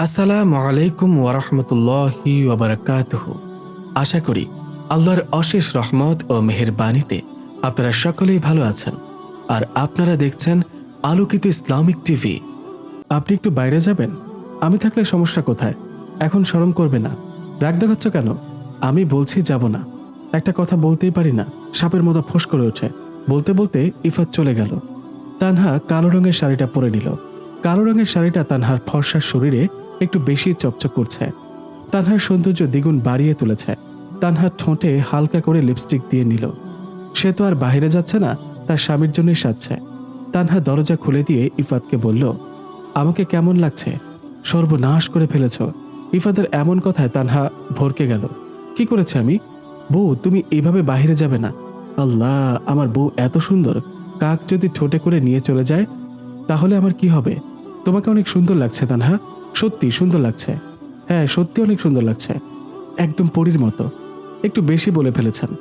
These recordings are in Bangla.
আসসালামু আলাইকুম ওরহমতুল্লাহি ওবরাকাতুহ আশা করি আল্লাহর অশেষ রহমত ও মেহেরবানিতে আপনারা সকলেই ভালো আছেন আর আপনারা দেখছেন আলোকিত ইসলামিক টিভি। আপনি একটু বাইরে যাবেন? আমি থাকলে সমস্যা কোথায়? এখন শরম করবে না। রাগ দেখাচ্ছ কেন? আমি বলছি যাব না। একটা কথা বলতেই পারি না। সাপের মতো ফোঁস করে ওঠে। বলতে বলতে ইফাত চলে গেল। তানহা কালো রঙের শাড়িটা পরে নিল। কালো রঙের শাড়িটা তানহার ফর্সার শরীরে একটু বেশি চকচক করছে। তানহার সৌন্দর্য দ্বিগুণ বাড়িয়ে তুলেছে। তানহার ঠোঁটে হালকা করে লিপস্টিক দিয়ে নিল। সে তো আর বাইরে যাচ্ছে না, তার স্বামীর জন্যই সাজছে। তানহা দরজা খুলে দিয়ে ইফাতকে বলল, আমাকে কেমন লাগছে? সর্বনাশ করে ফেলেছ। ইফাতের এমন কথায় তানহা ভরকে গেল, কি করেছে আমি? বউ, তুমি এইভাবে বাইরে যাবে না। আল্লাহ, আমার বউ এত সুন্দর। কাক যদি ঠোঁটে করে নিয়ে চলে যায়, তাহলে আমার কি হবে? তোমাকে অনেক সুন্দর লাগছে, তানহা। সত্যি সুন্দর লাগছে। হ্যাঁ সত্যি অনেক সুন্দর লাগছে। একদম পরীর মতো। একটু বেশি বলে ফেলেছেন।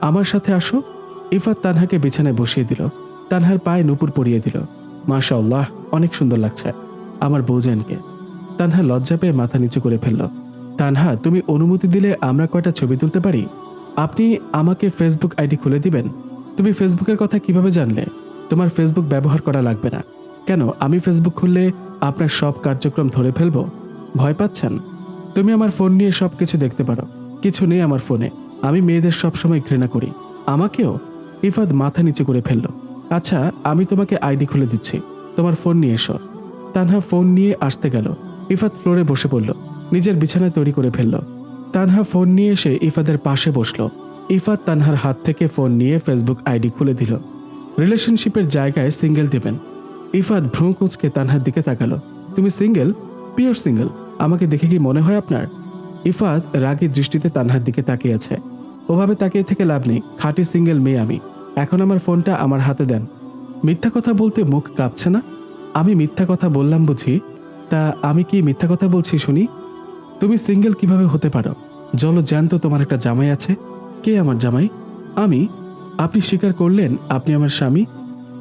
আমার সাথে আসো। ইফাত তানহাকে বিছানায় বসিয়ে দিল। তানহার পায়ে নুপুর পরিয়ে দিল। মাশা আল্লাহ অনেক সুন্দর লাগছে আমার বৌজানকে তানহা লজ্জা পেয়ে মাথা নিচু করে ফেলল। তানহা, তুমি অনুমতি দিলে আমরা কয়টা ছবি তুলতে পারি? আপনি আমাকে ফেসবুক আইডি খুলে দিবেন? তুমি ফেসবুকের কথা কীভাবে জানলে? তোমার ফেসবুক ব্যবহার করা লাগবে না। কেন? আমি ফেসবুক খুললে আপনার সব কার্যক্রম ধরে ফেলব? ভয় পাচ্ছেন? তুমি আমার ফোন নিয়ে সব কিছু দেখতে পারো। কিছু নেই আমার ফোনে। আমি মেয়েদের সব সময় ঘৃণা করি। আমাকেও? ইফাদ মাথা নিচে করে ফেলল। আচ্ছা আমি তোমাকে আইডি খুলে দিচ্ছি। তোমার ফোন নিয়ে এসো। তানহা ফোন নিয়ে আসতে গেল। ইফাত ফ্লোরে বসে পড়ল। নিজের বিছানা তৈরি করে ফেলল। তানহা ফোন নিয়ে এসে ইফাদের পাশে বসল। ইফাত তানহার হাত থেকে ফোন নিয়ে ফেসবুক আইডি খুলে দিল। রিলেশনশিপের জায়গায় সিঙ্গেল দেবেন। ইফাত ভ্রু কুচকে তানহার দিকে তাকালো। তুমি সিঙ্গেল? Pure single. আমাকে দেখে কি মনে হয় আপনার? ইফাত রাগী দৃষ্টিতে তানহার দিকে তাকিয়ে আছে। ওভাবে তাকিয়ে থেকে লাভ নেই। খাঁটি সিঙ্গেল মেয়ে আমি। এখন আমার ফোনটা আমার হাতে দেন। মিথ্যা কথা বলতে মুখ কাঁপছে না? আমি মিথ্যা কথা বললাম বুঝি। তা আমি কি মিথ্যা কথা বলছি শুনি? তুমি সিঙ্গেল কীভাবে হতে পারো? জল জ্যান্ত তোমার একটা জামাই আছে। কে আমার জামাই? আমি। আপনি স্বীকার করলেন আপনি আমার স্বামী?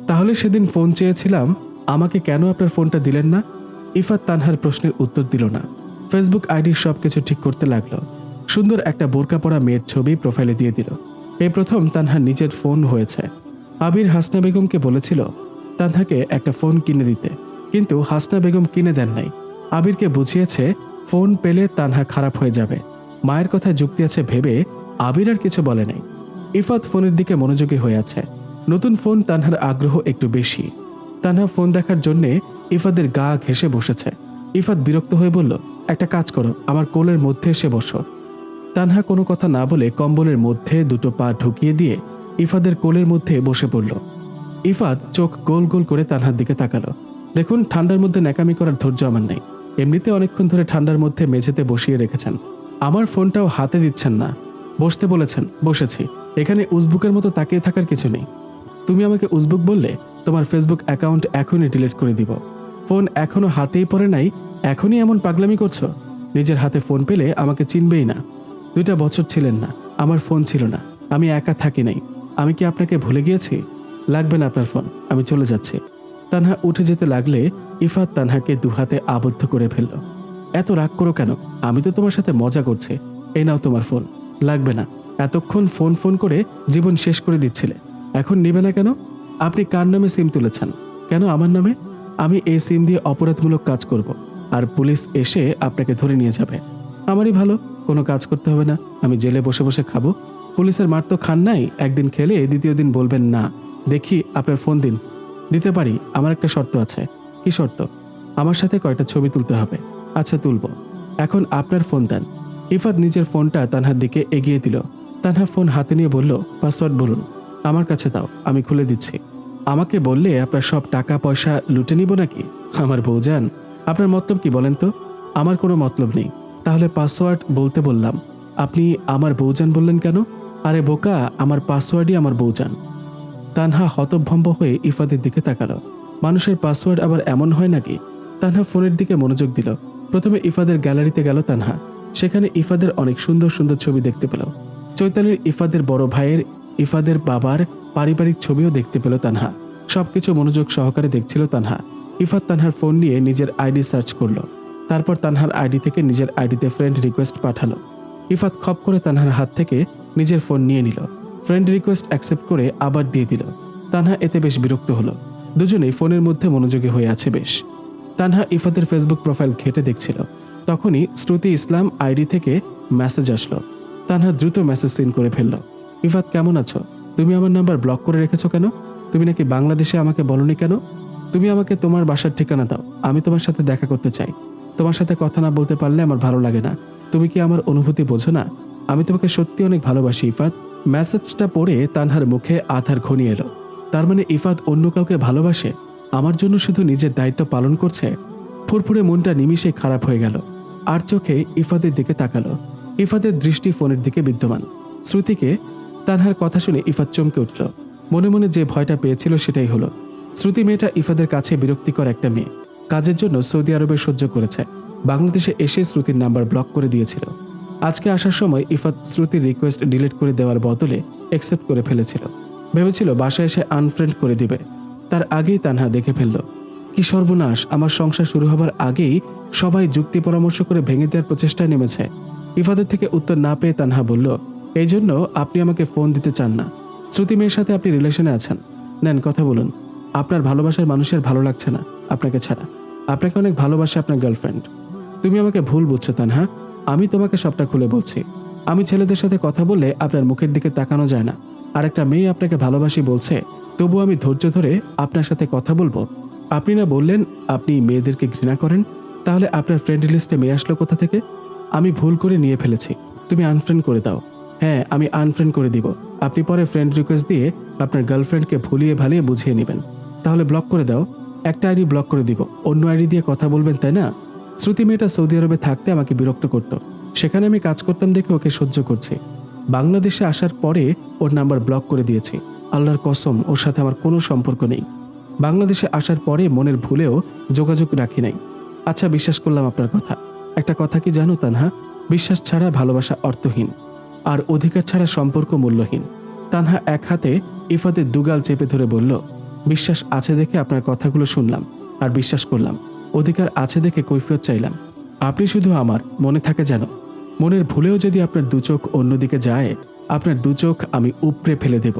তাহলে সেদিন ফোন চেয়েছিলাম, আমাকে কেন আপনার ফোনটা দিলেন না? ইফাত তানহার প্রশ্নের উত্তর দিল না। ফেসবুক আইডির সব কিছু ঠিক করতে লাগল। সুন্দর একটা বোরকা পরা মেয়ের ছবি প্রোফাইলে দিয়ে দিল। এই প্রথম তানহার নিজের ফোন হয়েছে। আবির হাসনা বেগমকে বলেছিল, তানহাকে একটা ফোন কিনে দিতে। কিন্তু হাসনা বেগম কিনে দেন নাই। আবিরকে বুঝিয়েছে, ফোন পেলে তানহা খারাপ হয়ে যাবে। মায়ের কথা যুক্তি আছে ভেবে আবির আর কিছু বলে নাই। ইফাত ফোনের দিকে মনোযোগী হয়ে আছে। নতুন ফোন তানহার আগ্রহ একটু বেশি। তানহা ফোন দেখার জন্যে ইফাদের গা ঘেসে বসেছে। ইফাত বিরক্ত হয়ে বলল, একটা কাজ করো, আমার কোলের মধ্যে এসে বসো। তানহা কোনো কথা না বলে কম্বলের মধ্যে দুটো পা ঢুকিয়ে দিয়ে ইফাদের কোলের মধ্যে বসে পড়ল। ইফাত চোখ গোল গোল করে তানহার দিকে তাকালো। দেখুন, ঠান্ডার মধ্যে ন্যাকামি করার ধৈর্য আমার নেই। এমনিতে অনেকক্ষণ ধরে ঠান্ডার মধ্যে মেঝেতে বসিয়ে রেখেছেন। আমার ফোনটাও হাতে দিচ্ছেন না। বসতে বলেছেন, বসেছি। এখানে উজবুকের মতো তাকিয়ে থাকার কিছু নেই। তুমি আমাকে উজবুক বললে, তোমার ফেসবুক অ্যাকাউন্ট এখনই ডিলিট করে দিব। ফোন এখনও হাতেই পড়ে নাই, এখনই এমন পাগলামি করছ? নিজের হাতে ফোন পেলে আমাকে চিনবেই না। দুইটা বছর ছিলেন না, আমার ফোন ছিল না, আমি একা থাকি নাই। আমি কি আপনাকে ভুলে গিয়েছি? লাগবে না আপনার ফোন, আমি চলে যাচ্ছি। তানহা উঠে যেতে লাগলে ইফাত তানহাকে দুহাতে আবদ্ধ করে ফেলল। এত রাগ করো কেন? আমি তো তোমার সাথে মজা করছি। এই নাও তোমার ফোন। লাগবে না। এতক্ষণ ফোন ফোন করে জীবন শেষ করে দিচ্ছিলে। এখন নেবে না কেন? আপনি কার নামে সিম তুলেছেন? কেন আমার নামে? আমি এই সিম দিয়ে অপরাধমূলক কাজ করব, আর পুলিশ এসে আপনাকে ধরে নিয়ে যাবে। আমারই ভালো, কোনো কাজ করতে হবে না, আমি জেলে বসে বসে খাব। পুলিশের মার তো খান নাই, একদিন খেলে দ্বিতীয় দিন বলবেন না। দেখি আপনার ফোন দিন। দিতে পারি, আমার একটা শর্ত আছে। কি শর্ত? আমার সাথে কয়টা ছবি তুলতে হবে? আচ্ছা তুলব। এখন আপনার ফোন দেন। ইফাত নিজের ফোনটা তানহার দিকে এগিয়ে দিল। তানহা ফোন হাতে নিয়ে বলল, পাসওয়ার্ড বলুন। আমার কাছে দাও, আমি খুলে দিচ্ছি। আমাকে বললে আপনার সব টাকা, পয়সা লুটে নিব নাকি? আমার বউ যান আপনার মতলব কি বলেন তো? আমার কোনো মতলব নেই। তাহলে পাসওয়ার্ড বলতে বললাম। আপনি আমার বউজান বললেন কেন? আরে বোকা, আমার পাসওয়ার্ডই আমার বউজান তানহা হতভম্ব হয়ে ইফাদের দিকে তাকালো। মানুষের পাসওয়ার্ড আবার এমন হয় নাকি? তানহা ফোনের দিকে মনোযোগ দিল। প্রথমে ইফাদের গ্যালারিতে গেল তানহা। সেখানে ইফাদের অনেক সুন্দর সুন্দর ছবি দেখতে পেল। চৈতালির ইফাদের বড় ভাইয়ের ইফাদের বাবার পারিবারিক ছবিও দেখতে পেল তানহা। সবকিছু মনোযোগ সহকারে দেখছিল তানহা। ইফাত তানহার ফোন নিয়ে নিজের আইডি সার্চ করল। তারপর তানহার আইডি থেকে নিজের আইডিতে ফ্রেন্ড রিকোয়েস্ট পাঠালো। ইফাত খপ করে তানহার হাত থেকে নিজের ফোন নিয়ে নিল। ফ্রেন্ড রিকোয়েস্ট অ্যাকসেপ্ট করে আবার দিয়ে দিল। তানহা এতে বেশ বিরক্ত হলো। দুজনেই ফোনের মধ্যে মনোযোগী হয়ে আছে বেশ। তানহা ইফাতের ফেসবুক প্রোফাইল ঘেটে দেখছিল। তখনই শ্রুতি ইসলাম আইডি থেকে মেসেজ আসলো। তানহা দ্রুত মেসেজ সিন করে ফেলল। ইফাত, কেমন আছো? তুমি আমার নাম্বার ব্লক করে রেখেছো কেন? তুমি নাকি বাংলাদেশে আমাকে বলনি কেন? তুমি আমাকে তোমার বাসার ঠিকানা দাও। আমি তোমার সাথে দেখা করতে চাই। তোমার সাথে কথা না বলতে পারলে আমার ভালো লাগে না। তুমি কি আমার অনুভূতি বোঝো না? আমি তোমাকে সত্যি অনেক ভালোবাসি, ইফাত। মেসেজটা পড়ে তানহার মুখে আধার ঘনিয়ে এলো। তার মানে ইফাত অন্য কাউকে ভালোবাসে? আমার জন্য শুধু নিজের দায়িত্ব পালন করছে? ফুরফুরে মনটা নিমিষে খারাপ হয়ে গেল। আর চোখে ইফাদের দিকে তাকালো। ইফাদের দৃষ্টি ফোনের দিকে বিদ্যমান। শ্রুতিকে তানহার কথা শুনে ইফাত চমকে উঠল। মনে মনে যে ভয়টা পেয়েছিল সেটাই হলো। শ্রুতি মেয়েটা ইফাদের কাছে বিরক্তিকর একটা মেয়ে। কাজের জন্য সৌদি আরবে সহ্য করেছে। বাংলাদেশে এসে শ্রুতির নাম্বার ব্লক করে দিয়েছিল। আজকে আসার সময় ইফাত শ্রুতির রিকোয়েস্ট ডিলিট করে দেওয়ার বদলে অ্যাকসেপ্ট করে ফেলেছিল। ভেবেছিল বাসায় এসে আনফ্রেন্ড করে দিবে। তার আগেই তানহা দেখে ফেলল, কি সর্বনাশ, আমার সংসার শুরু হবার আগেই সবাই যুক্তি পরামর্শ করে ভেঙে দেওয়ার প্রচেষ্টায় নেমেছে। ইফাদের থেকে উত্তর না পেয়ে তানহা বলল এই জন্য আপনি আমাকে ফোন দিতে চান না। শ্রুতি মেয়ের সাথে আপনি রিলেশনে আছেন। নেন, কথা বলুন। আপনার ভালোবাসার মানুষের ভালো লাগছে না, আপনাকে ছাড়া। আপনাকে অনেক ভালোবাসে আপনার গার্লফ্রেন্ড তুমি আমাকে ভুল বুঝছ তান তানহা। আমি তোমাকে সবটা খুলে বলছি। আমি ছেলেদের সাথে কথা বললে আপনার মুখের দিকে তাকানো যায় না। আর একটা মেয়ে আপনাকে ভালোবাসি বলছে তবু আমি ধৈর্য ধরে আপনার সাথে কথা বলব। আপনি না বললেন আপনি মেয়েদেরকে ঘৃণা করেন, তাহলে আপনার ফ্রেন্ড লিস্টে মেয়ে আসলো কোথা থেকে? আমি ভুল করে নিয়ে ফেলেছি। তুমি আনফ্রেন্ড করে দাও। হ্যাঁ আমি আনফ্রেন্ড করে দিব। আপনি পরে ফ্রেন্ড রিকোয়েস্ট দিয়ে আপনার গার্লফ্রেন্ডকে ভুলিয়ে ভালিয়ে বুঝিয়ে নেবেন। তাহলে ব্লক করে দাও। একটা আইডি ব্লক করে দিব। অন্য আইডি দিয়ে কথা বলবেন, তাই না? শ্রুতি মেয়েটা সৌদি আরবে থাকতে আমাকে বিরক্ত করত। সেখানে আমি কাজ করতাম দেখে ওকে সহ্য করছি। বাংলাদেশে আসার পরে ওর নাম্বার ব্লক করে দিয়েছি। আল্লাহর কসম, ওর সাথে আমার কোনো সম্পর্ক নেই। বাংলাদেশে আসার পরে মনের ভুলেও যোগাযোগ রাখি নাই। আচ্ছা বিশ্বাস করলাম আপনার কথা। একটা কথা কি জানো, তানহা? বিশ্বাস ছাড়া ভালোবাসা অর্থহীন। আর অধিকার ছাড়া সম্পর্ক মূল্যহীন। তানহা এক হাতে ইফাদের দুগাল চেপে ধরে বলল, বিশ্বাস আছে দেখে আপনার কথাগুলো শুনলাম আর বিশ্বাস করলাম। অধিকার আছে দেখে কৈফিয়ত চাইলাম। আপনি শুধু আমার, মনে থাকে যেন। মনের ভুলেও যদি আপনার দু চোখ অন্যদিকে যায়, আপনার দু চোখ আমি উপড়ে ফেলে দেব।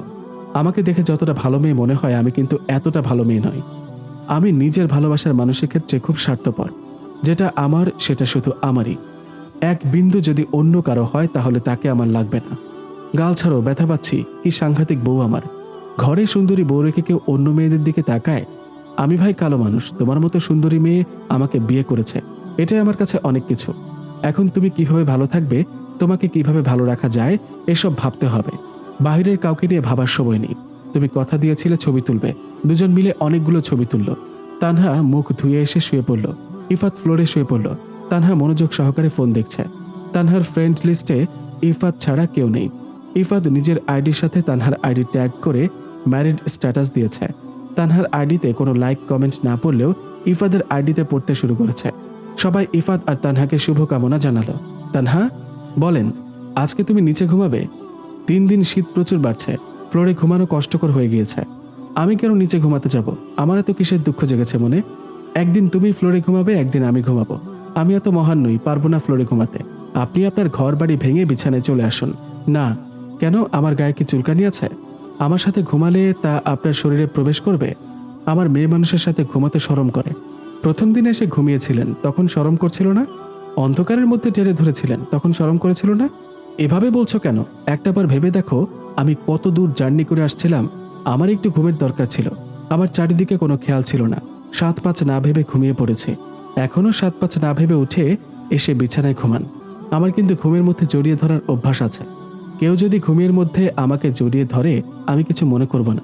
আমাকে দেখে যতটা ভালো মেয়ে মনে হয়, আমি কিন্তু এতটা ভালো মেয়ে নই। আমি নিজের ভালোবাসার মানুষের ক্ষেত্রে খুব স্বার্থপর। যেটা আমার, সেটা শুধু আমারই। এক বিন্দু যদি অন্য কারও হয়, তাহলে তাকে আমার লাগবে না। গাল ছাড়ো, ব্যথা পাচ্ছি, কি সাংঘাতিক বউ আমার। ঘরে সুন্দরী বউ রেখে কেউ অন্য মেয়েদের দিকে তাকায়? আমি ভাই কালো মানুষ, তোমার মতো সুন্দরী মেয়ে আমাকে বিয়ে করেছে। এটাই আমার কাছে অনেক কিছু। এখন তুমি কীভাবে ভালো থাকবে, তোমাকে কীভাবে ভালো রাখা যায়, এসব ভাবতে হবে। বাইরের কাউকে নিয়ে ভাবার সময় নেই। তুমি কথা দিয়েছিলে, ছবি তুলবে। দুজন মিলে অনেকগুলো ছবি তুলল। তানহা মুখ ধুয়ে এসে শুয়ে পড়ল। ইফাত ফ্লোরে শুয়ে পড়ল। তানহা মনোযোগ সহকারে ফোন দেখছে। তানহার ফ্রেন্ড লিস্টে ইফাত ছাড়া কেউ নেই। ইফাত নিজের আইডির সাথে তানহার আইডি ট্যাগ করে ম্যারিড স্ট্যাটাস দিয়েছে। তানহার আইডিতে কোনো লাইক কমেন্ট না পড়লেও ইফাদের আইডিতে পড়তে শুরু করেছে। সবাই ইফাত আর তানহাকে শুভকামনা জানালো। তানহা, বলেন, আজকে তুমি নিচে ঘুমাবে? তিন দিন শীত প্রচুর বাড়ছে। ফ্লোরে ঘুমানো কষ্টকর হয়ে গিয়েছে। আমি কেন নিচে ঘুমাতে যাব? আমার এত কিসের দুঃখ জেগেছে মনে? একদিন তুমি ফ্লোরে ঘুমাবে, একদিন আমি ঘুমাবো। আমি এত মহান নই, পারব না ফ্লোরে ঘুমাতে। আপনি আপনার ঘর বাড়ি ভেঙে বিছানায় চলে আসুন। না, কেন আমার গায়ে কি চুলকানি আছে? আমার সাথে ঘুমালে তা আপনার শরীরে প্রবেশ করবে? আমার মেয়ে মানুষের সাথে ঘুমাতে সরম করে। প্রথম দিনে এসে ঘুমিয়েছিলেন, তখন সরম করছিল না? অন্ধকারের মধ্যে টেনে ধরেছিলেন, তখন সরম করেছিল না? এভাবে বলছো কেন? একটাবার ভেবে দেখো, আমি কত দূর জার্নি করে আসছিলাম, আমার একটু ঘুমের দরকার ছিল। আমার চারিদিকে কোনো খেয়াল ছিল না। সাত পাঁচ না ভেবে ঘুমিয়ে পড়েছে। এখনও সাত পাঁচ না ভেবে উঠে এসে বিছানায় ঘুমান। আমার কিন্তু ঘুমের মধ্যে জড়িয়ে ধরার অভ্যাস আছে। কেউ যদি ঘুমের মধ্যে আমাকে জড়িয়ে ধরে, আমি কিছু মনে করব না।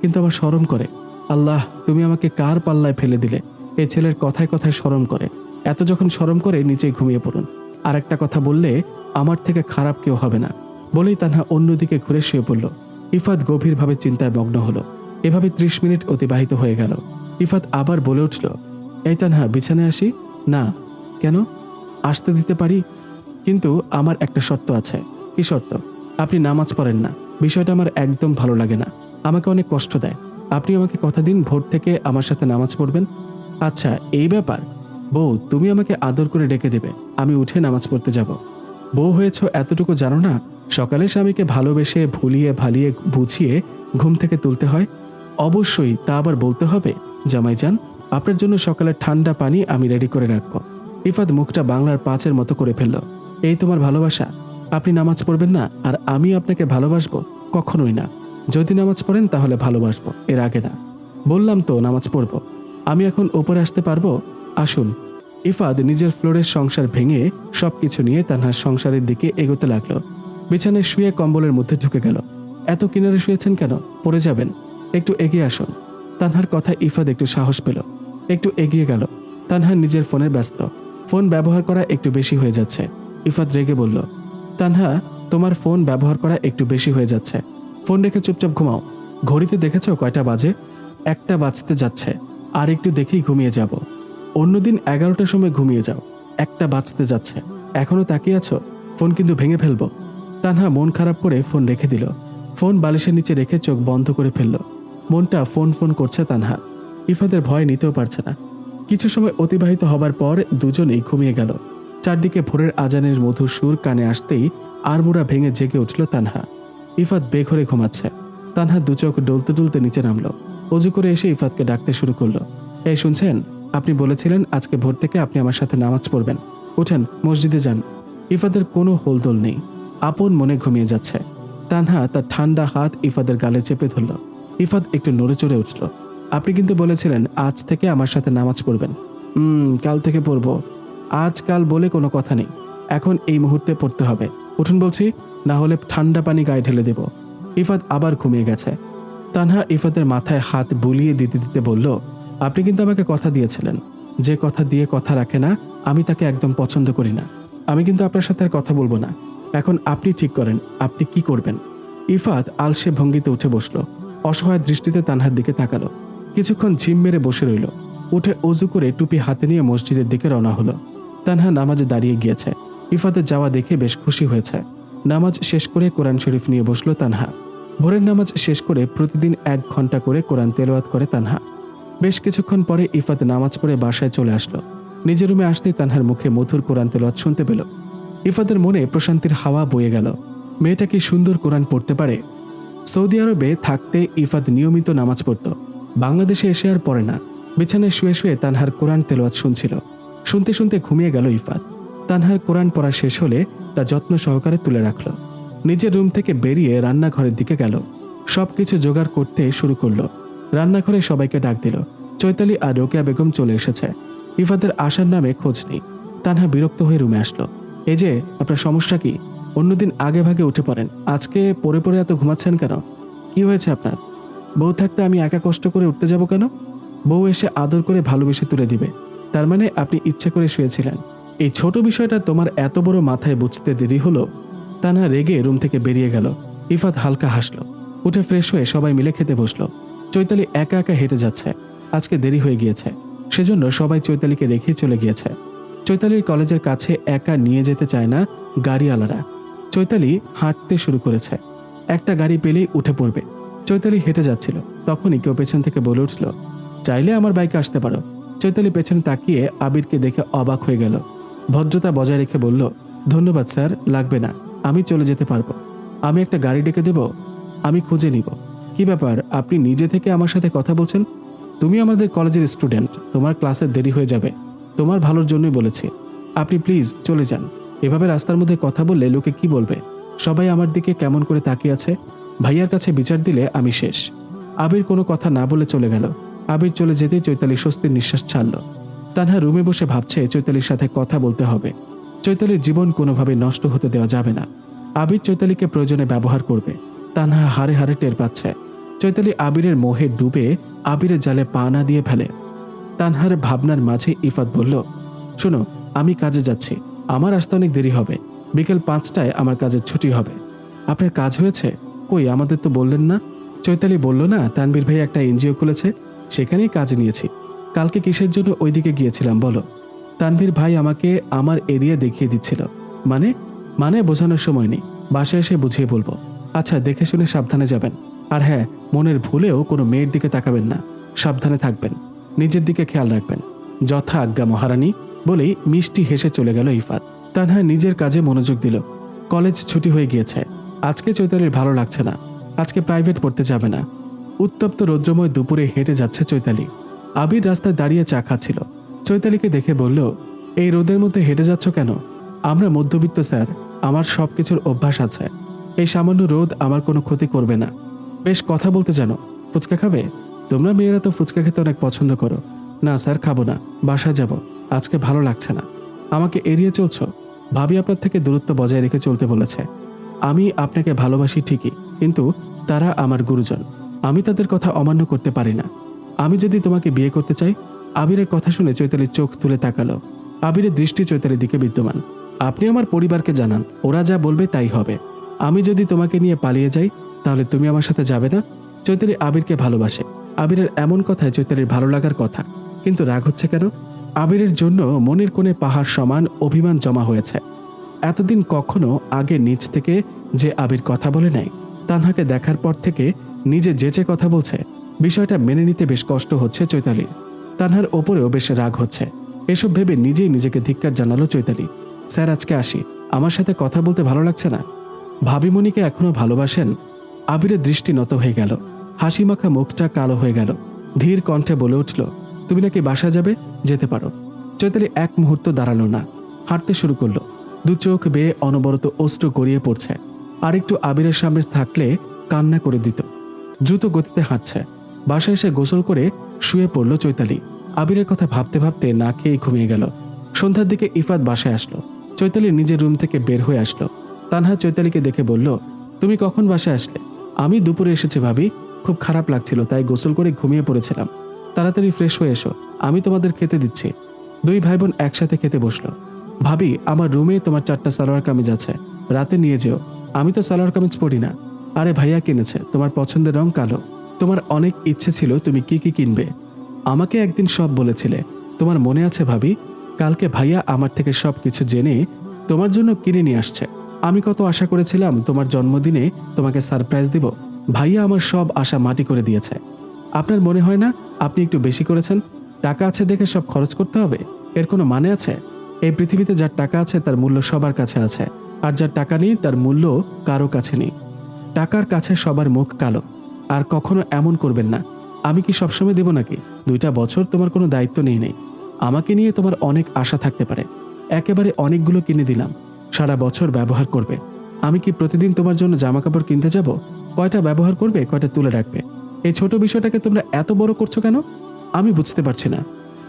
কিন্তু আমার শরম করে। আল্লাহ, তুমি আমাকে কার পাল্লায় ফেলে দিলে? এই ছেলের কথায় কথায় শরম করে। এত যখন শরম করে, নিচেই ঘুমিয়ে পড়ুন। আর একটা কথা বললে, আমার থেকে খারাপ কেউ হবে না। বলেই তানহা অন্যদিকে ঘুরে শুয়ে পড়ল। ইফাত গভীরভাবে চিন্তায় মগ্ন হলো। এভাবে ত্রিশ মিনিট অতিবাহিত হয়ে গেল। ইফাত আবার বলে উঠল এই তানহা, বিছানায় আসি? না। কেন? আসতে দিতে পারি? কিন্তু আমার একটা শর্ত আছে। কি শর্ত? আপনি নামাজ পড়েন না। বিষয়টা আমার একদম ভালো লাগে না। আমাকে অনেক কষ্ট দেয়। আপনি আমাকে কথা দিন ভোর থেকে আমার সাথে নামাজ পড়বেন? আচ্ছা এই ব্যাপার। বউ, তুমি আমাকে আদর করে ডেকে দেবে। আমি উঠে নামাজ পড়তে যাব। বউ হয়েছ এতটুকু জানো না? সকালে স্বামীকে ভালোবেসে ভুলিয়ে ভালিয়ে বুঝিয়ে ঘুম থেকে তুলতে হয়? অবশ্যই তা আবার বলতে হবে? জামাই যান। আপনার জন্য সকালে ঠান্ডা পানি আমি রেডি করে রাখব। ইফাত মুখটা বাংলার পাঁচের মতো করে ফেলল। এই তোমার ভালোবাসা? আপনি নামাজ পড়বেন না, আর আমি আপনাকে ভালোবাসবো কখনোই না। যদি নামাজ পড়েন তাহলে ভালোবাসবো, এর আগে না। বললাম তো, নামাজ পড়ব। আমি এখন ওপরে আসতে পারব? আসুন। ইফাদ নিজের ফ্লোরের সংসার ভেঙে সবকিছু নিয়ে তানহার সংসারের দিকে এগোতে লাগল। বিছানায় শুয়ে কম্বলের মধ্যে ঢুকে গেল। এত কিনারে শুয়েছেন কেন? পড়ে যাবেন। একটু এগিয়ে আসুন। তানহার কথা ইফাদ একটু সাহস পেল। একটু এগিয়ে গেল। তানহা নিজের ফোনে ব্যস্ত। ফোন ব্যবহার করা একটু বেশি হয়ে যাচ্ছে। ইফাদ রেগে বলল, তানহা, তোমার ফোন ব্যবহার করা একটু বেশি হয়ে যাচ্ছে। ফোন রেখে চুপচাপ ঘুমাও। ঘড়িতে দেখেছ কয়টা বাজে? একটা বাজতে যাচ্ছে। আর একটু দেখেই ঘুমিয়ে যাব। অন্যদিন এগারোটার সময় ঘুমিয়ে যাও। একটা বাজতে যাচ্ছে। এখনও তাকিয়ে আছো? ফোন কিন্তু ভেঙে ফেলব। তানহা মন খারাপ করে ফোন রেখে দিল। ফোন বালিশের নিচে রেখে চোখ বন্ধ করে ফেলল। মনটা ফোন ফোন করছে তানহা। ইফাদের ভয় নিতেও পারছে না। কিছু সময় অতিবাহিত হবার পর দুজনেই ঘুমিয়ে গেল। চারদিকে ভোরের আজানের মধুর সুর কানে আসতেই আড়মুড়া ভেঙে জেগে উঠল তানহা। ইফাত বেঘরে ঘুমাচ্ছে। তানহা দু চোখ ডলতে ডলতে নিচে নামলো। অজু করে এসে ইফাতকে ডাকতে শুরু করল। এই শুনছেন? আপনি বলেছিলেন আজকে ভোর থেকে আপনি আমার সাথে নামাজ পড়বেন। উঠেন, মসজিদে যান। ইফাদের কোনো হোলদোল নেই। আপন মনে ঘুমিয়ে যাচ্ছে। তানহা তার ঠান্ডা হাত ইফাদের গালে চেপে ধরল। ইফাদ একটু নড়ে চড়ে উঠল। আপনি কিন্তু বলেছিলেন, আজ থেকে আমার সাথে নামাজ পড়বেন। হুম কাল থেকে পড়ব। আজ কাল বলে কোনো কথা নেই। এখন এই মুহূর্তে পড়তে হবে। উঠুন বলছি, না হলে ঠান্ডা পানি গায়ে ঢেলে দেব। ইফাত আবার ঘুমিয়ে গেছে। তানহা ইফাতের মাথায় হাত বুলিয়ে দিতে দিতে বলল, আপনি কিন্তু আমাকে কথা দিয়েছিলেন। যে কথা দিয়ে কথা রাখে না, আমি তাকে একদম পছন্দ করি না। আমি কিন্তু আপনার সাথে আর কথা বলব না। এখন আপনি ঠিক করেন, আপনি কি করবেন? ইফাত আলসে ভঙ্গিতে উঠে বসল। অসহায় দৃষ্টিতে তানহার দিকে তাকালো। কিছুক্ষণ ঝিম মেরে বসে রইল। উঠে অজু করে টুপি হাতে নিয়ে মসজিদের দিকে রওনা হলো। তানহা নামাজে দাঁড়িয়ে গিয়েছে। ইফাতের যাওয়া দেখে বেশ খুশি হয়েছে। নামাজ শেষ করে কোরআন শরীফ নিয়ে বসল তানহা। ভোরের নামাজ শেষ করে প্রতিদিন এক ঘণ্টা করে কোরআন তেলাওয়াত করে তানহা। বেশ কিছুক্ষণ পরে ইফাত নামাজ পড়ে বাসায় চলে আসলো। নিজের রুমে আসতেই তানহার মুখে মধুর কোরআন তেলাওয়াত শুনতে পেল। ইফাতের মনে প্রশান্তির হাওয়া বয়ে গেল। মেয়েটা কি সুন্দর কোরআন পড়তে পারে? সৌদি আরবে থাকতে ইফাত নিয়মিত নামাজ পড়ত। বাংলাদেশে এসে আর পড়ে না। বিছানায় শুয়ে শুয়ে তানহার কোরআন তেলোয়াত শুনছিল। শুনতে শুনতে ঘুমিয়ে গেল ইফাত। তানহার কোরআন পড়া শেষ হলে তা যত্ন সহকারে তুলে রাখল। নিজের রুম থেকে বেরিয়ে রান্নাঘরের দিকে গেল। সবকিছু জোগাড় করতে শুরু করল। রান্নাঘরে সবাইকে ডাক দিল। চৈতালি আর রোকেয়া বেগম চলে এসেছে। ইফাতের আসার নামে খোঁজ নেই। তানহা বিরক্ত হয়ে রুমে আসলো। এই যে, আপনার সমস্যা কি? অন্যদিন আগে ভাগে উঠে পড়েন। আজকে পরে পরে এত ঘুমাচ্ছেন কেন? কি হয়েছে আপনার? বউ থাকতে আমি একা কষ্ট করে উঠতে যাব কেন? বউ এসে আদর করে ভালোবেসে তুলে দিবে। তার মানে আপনি ইচ্ছে করে শুয়েছিলেন। এই ছোট বিষয়টা তোমার এত বড় মাথায় বুঝতে দেরি হলো তানা রেগে রুম থেকে বেরিয়ে গেল। ইফাত হালকা হাসলো। উঠে ফ্রেশ হয়ে সবাই মিলে খেতে বসল। চৈতালি একা একা হেঁটে যাচ্ছে। আজকে দেরি হয়ে গিয়েছে। সেজন্য সবাই চৈতালিকে রেখে চলে গিয়েছে। চৈতালির কলেজের কাছে একা নিয়ে যেতে চায় না গাড়িওয়ালারা। চৈতালি হাঁটতে শুরু করেছে। একটা গাড়ি পেলেই উঠে পড়বে। চৈতালি হেঁটে যাচ্ছিল। তখনই কেউ পেছন থেকে বলে উঠল, চাইলে আমার বাইকে আসতে পারো। চৈতালি পেছনে তাকিয়ে আবিরকে দেখে অবাক হয়ে গেল। ভদ্রতা বজায় রেখে বলল, ধন্যবাদ স্যার, লাগবে না, আমি চলে যেতে পারব। আমি একটা গাড়ি ডেকে দেব, আমি খুঁজে নিব। কি ব্যাপার, আপনি নিজে থেকে আমার সাথে কথা বলছেন? তুমি আমাদের কলেজের স্টুডেন্ট, তোমার ক্লাসে দেরি হয়ে যাবে। তোমার ভালোর জন্যই বলেছি। আপনি প্লিজ চলে যান। এভাবে রাস্তার মধ্যে কথা বললে লোকে কি বলবে? সবাই আমার দিকে কেমন করে তাকিয়ে আছে? ভাইয়ার কাছে বিচার দিলে আমি শেষ। আবির কোনো কথা না বলে চলে গেল। আবির চলে যেতেই চৈতালি স্বস্তির নিঃশ্বাস ছাড়ল। তানহা রুমে বসে ভাবছে চৈতালির সাথে কথা বলতে হবে। চৈতালির জীবন কোনোভাবে নষ্ট হতে দেওয়া যাবে না। আবির চৈতালিকে প্রয়োজনে ব্যবহার করবে। তানহা হারে হারে টের পাচ্ছে। চৈতালি আবিরের মোহে ডুবে আবিরের জালে পা না দিয়ে ফেলে। তানহার ভাবনার মাঝে ইফাত বলল, শোনো, আমি কাজে যাচ্ছি। আমার আসতে অনেক দেরি হবে। বিকেল পাঁচটায় আমার কাজের ছুটি হবে। আপনার কাজ হয়েছে? কই, আমাদের তো বললেন না। চৈতালি বলল, না তানবীর ভাই একটা এনজিও খুলেছে, সেখানেই কাজ নিয়েছি। কালকে কিসের জন্য ওইদিকে গিয়েছিলাম, বলো? তানভীর ভাই আমাকে আমার এরিয়া দেখিয়ে দিচ্ছিল। মানে? মানে বোঝানোর সময় নেই। বাসায় এসে বুঝিয়ে বলব। আচ্ছা দেখে শুনে সাবধানে যাবেন। আর হ্যাঁ মনের ভুলেও কোনো মেয়ের দিকে তাকাবেন না। সাবধানে থাকবেন। নিজের দিকে খেয়াল রাখবেন। যথা আজ্ঞা মহারানী, বলেই মিষ্টি হেসে চলে গেল ইফাত। তানহা নিজের কাজে মনোযোগ দিল। কলেজ ছুটি হয়ে গিয়েছে। আজকে চৈতালির ভালো লাগছে না। আজকে প্রাইভেট পড়তে যাবে না। উত্তপ্ত রৌদ্রময় দুপুরে হেঁটে যাচ্ছে চৈতালি। আবির রাস্তায় দাঁড়িয়ে চা খাচ্ছিল। চৈতালিকে দেখে বলল, এই রোদের মধ্যে হেঁটে যাচ্ছ কেন? আমরা মধ্যবিত্ত, স্যার। আমার সব কিছুর অভ্যাস আছে। এই সামান্য রোদ আমার কোনো ক্ষতি করবে না। বেশ কথা বলতে জানো। ফুচকা খাবে? তোমরা মেয়েরা তো ফুচকা খেতে অনেক পছন্দ করো। না, স্যার, খাব না। বাসায় যাব। আজকে ভালো লাগছে না। আমাকে এড়িয়ে চলছ? ভাবি আপনার থেকে দূরত্ব বজায় রেখে চলতে বলেছে। আমি আপনাকে ভালোবাসি ঠিকই, কিন্তু তারা আমার গুরুজন। আমি তাদের কথা অমান্য করতে পারি না। আমি যদি তোমাকে বিয়ে করতে চাই, আবিরের কথা শুনে চৈতালির চোখ তুলে তাকালো। আবিরের দৃষ্টি চৈতালির দিকে বিদ্যমান। আপনি আমার পরিবারকে জানান, ওরা যা বলবে তাই হবে। আমি যদি তোমাকে নিয়ে পালিয়ে যাই, তাহলে তুমি আমার সাথে যাবে না? চৈতালি আবিরকে ভালোবাসে। আবিরের এমন কথায় চৈতালির ভালো লাগার কথা। কিন্তু রাগ হচ্ছে কেন? আবিরের জন্য মনের কোণে পাহাড় সমান অভিমান জমা হয়েছে। এতদিন কখনো আগে নিজ থেকে যে আবির কথা বলে নাই তানহাকে দেখার পর থেকে নিজে যেচে কথা বলছে, বিষয়টা মেনে নিতে বেশ কষ্ট হচ্ছে চৈতালির। তানহার ওপরেও বেশ রাগ হচ্ছে। এসব ভেবে নিজেই নিজেকে ধিক্কার জানালো চৈতালি। স্যার, আজকে আসি। আমার সাথে কথা বলতে ভালো লাগছে না? ভাবিমণিকে এখনও ভালোবাসেন, আবিরের দৃষ্টি নত হয়ে গেল। হাসি মাখা মুখটা কালো হয়ে গেল। ধীর কণ্ঠে বলে উঠল, তুমি নাকি বাসা যাবে? যেতে পারো। চৈতালি এক মুহূর্ত দাঁড়াল না, হাঁটতে শুরু করল। দু চোখ বেয়ে অনবরত অস্ত্র গড়িয়ে পড়ছে। আর একটু আবিরের সামনে থাকলে কান্না করে দিত। দ্রুত গতিতে হাঁটছে। বাসায় এসে গোসল করে শুয়ে পড়ল চৈতালি। আবিরের কথা ভাবতে ভাবতে না খেয়েই ঘুমিয়ে গেল। সন্ধ্যার দিকে ইফাত বাসায় আসলো। চৈতালি নিজের রুম থেকে বের হয়ে আসলো। তানহা চৈতালিকে দেখে বলল, তুমি কখন বাসায় আসলে? আমি দুপুরে এসেছি ভাবি। খুব খারাপ লাগছিল, তাই গোসল করে ঘুমিয়ে পড়েছিলাম। তাড়াতাড়ি ফ্রেশ হয়ে এসো। আমি তোমাদের খেতে দিচ্ছি। দুই ভাই বোন একসাথে খেতে বসল। ভাবি, আমার রুমে তোমার চারটা সালোয়ার কামিজ আছে। রাতে নিয়ে যেও। আমি তো সালোয়ার কামিজ পরি না। আরে ভাইয়া কিনেছে। তোমার পছন্দের রং কালো। তোমার অনেক ইচ্ছে ছিল তুমি কি কি কিনবে। আমাকে একদিন সব বলেছিলে। তোমার মনে আছে ভাবি? কালকে ভাইয়া আমার থেকে সব কিছু জেনে তোমার জন্য কিনে নিয়ে আসছে। আমি কত আশা করেছিলাম তোমার জন্মদিনে তোমাকে সারপ্রাইজ দিব। ভাইয়া আমার সব আশা মাটি করে দিয়েছে। আপনার মনে হয় না আপনি একটু বেশি করেছেন? টাকা আছে দেখে সব খরচ করতে হবে? এর কোনো মানে আছে? এই পৃথিবীতে যার টাকা আছে, তার মূল্য সবার কাছে আছে। আর যার টাকা নেই, তার মূল্য কারও কাছে নেই। টাকার কাছে সবার মুখ কালো। আর কখনো এমন করবেন না। আমি কি সবসময় দেব নাকি? দুইটা বছর তোমার কোনো দায়িত্ব নেই নেই। আমাকে নিয়ে তোমার অনেক আশা থাকতে পারে। একেবারে অনেকগুলো কিনে দিলাম। সারা বছর ব্যবহার করবে। আমি কি প্রতিদিন তোমার জন্য জামা কাপড় কিনতে যাব? কয়টা ব্যবহার করবে, কয়টা তুলে রাখবে? এই ছোট বিষয়টাকে তোমরা এত বড় করছ কেন? আমি বুঝতে পারছি না।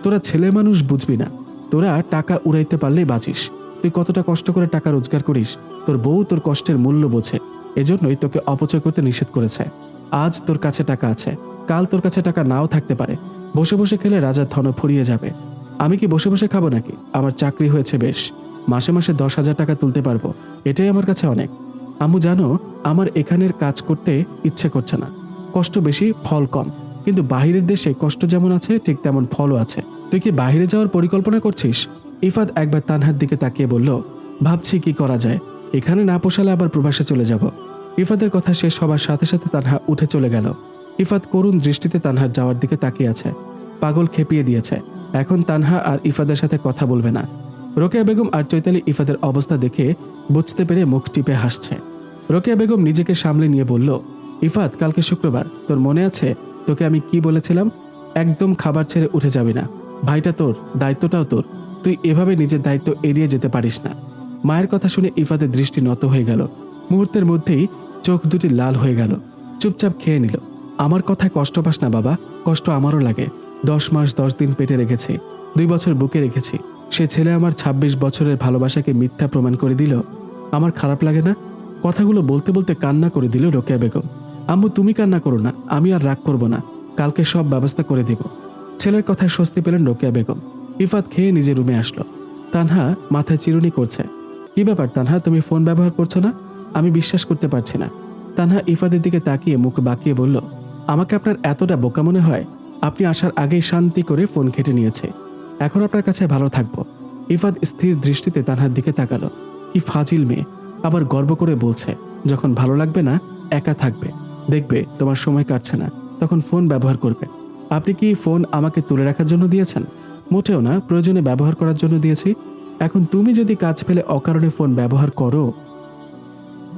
তোরা ছেলে মানুষ বুঝবি না। তোরা টাকা উড়াইতে পারলেই বাঁচিস। তুই কতটা কষ্ট করে টাকা রোজগার করিস, তোর বউ তোর কষ্টের মূল্য বোঝে। এজন্যই তোকে অপচয় করতে নিষেধ করেছে। আজ তোর কাছে টাকা আছে, কাল তোর কাছে টাকা নাও থাকতে পারে। বসে বসে খেলে রাজার ধন ফুরিয়ে যাবে। আমি কি বসে বসে খাব নাকি? আমার চাকরি হয়েছে বেশ। মাসে মাসে দশ হাজার টাকা তুলতে পারব। এটাই আমার কাছে অনেক। আম্মু জানো, আমার এখানের কাজ করতে ইচ্ছে করছে না। কষ্ট বেশি, ফল কম। কিন্তু বাহিরের দেশে কষ্ট যেমন আছে, ঠিক তেমন ফলও আছে। তুই কি বাইরে যাওয়ার পরিকল্পনা করছিস? ইফাত একবার তানহার দিকে তাকিয়ে বলল, ভাবছি কি করা যায়। এখানে না পোষালে আবার প্রবাসে চলে যাব। ইফাতের কথা শেষ হবার সাথে সাথে তানহা উঠে চলে গেল। ইফাত করুণ দৃষ্টিতে তানহার যাওয়ার দিকে তাকিয়ে আছে। পাগল খেপিয়ে দিয়েছে। এখন তানহা আর ইফাদের সাথে কথা বলবে না। রোকেয়া বেগম আর চৈতালি ইফাদের অবস্থা দেখে বুঝতে পেরে মুখ টিপে হাসছে। রোকেয়া বেগম নিজেকে সামলে নিয়ে বলল, ইফাত, কালকে শুক্রবার, তোর মনে আছে তোকে আমি কি বলেছিলাম? একদম খাবার ছেড়ে উঠে যাবি না। ভাইটা তোর, দায়িত্বটাও তোর। তুই এভাবে নিজের দায়িত্ব এড়িয়ে যেতে পারিস না। মায়ের কথা শুনে ইফাদের দৃষ্টি নত হয়ে গেল। মুহূর্তের মধ্যেই চোখ দুটি লাল হয়ে গেল। চুপচাপ খেয়ে নিল। আমার কথায় কষ্ট পাস না বাবা, কষ্ট আমারও লাগে। দশ মাস দশ দিন পেটে রেখেছি, দুই বছর বুকে রেখেছি। সে ছেলে আমার ২৬ বছরের ভালোবাসাকে মিথ্যা প্রমাণ করে দিল। আমার খারাপ লাগে না? কথাগুলো বলতে বলতে কান্না করে দিল রোকেয়া বেগম। আম্মু, তুমি কান্না করো না, আমি আর রাগ করব না। কালকে সব ব্যবস্থা করে দিব। ছেলের কথায় স্বস্তি পেলেন রোকেয়া বেগম। ইফাত খেয়ে নিজের রুমে আসলো। তানহা মাথায় চিরুনি করছে। কি ব্যাপার তানহা, তুমি ফোন ব্যবহার করছ না? আমি বিশ্বাস করতে পারছি না। তানহা ইফাদের দিকে তাকিয়ে মুখ বাঁকিয়ে বলল, আমাকে আপনার এতটা বোকা মনে হয়? আপনি আসার আগেই শান্তি করে ফোন ঘেটে নিয়েছে। এখন আপনার কাছে ভালো থাকব। ইফাদ স্থির দৃষ্টিতে তানহার দিকে তাকালো। কি ফাজিল মেয়ে, আবার গর্ব করে বলছে, যখন ভালো লাগবে না, একা থাকবে। দেখবে, তোমার সময় কাটছে না, তখন ফোন ব্যবহার করবে। আপনি কি ফোন আমাকে তুলে রাখার জন্য দিয়েছেন? মোটেও না, প্রয়োজনে ব্যবহার করার জন্য দিয়েছি। এখন তুমি যদি কাজ ফেলে অকারণে ফোন ব্যবহার করো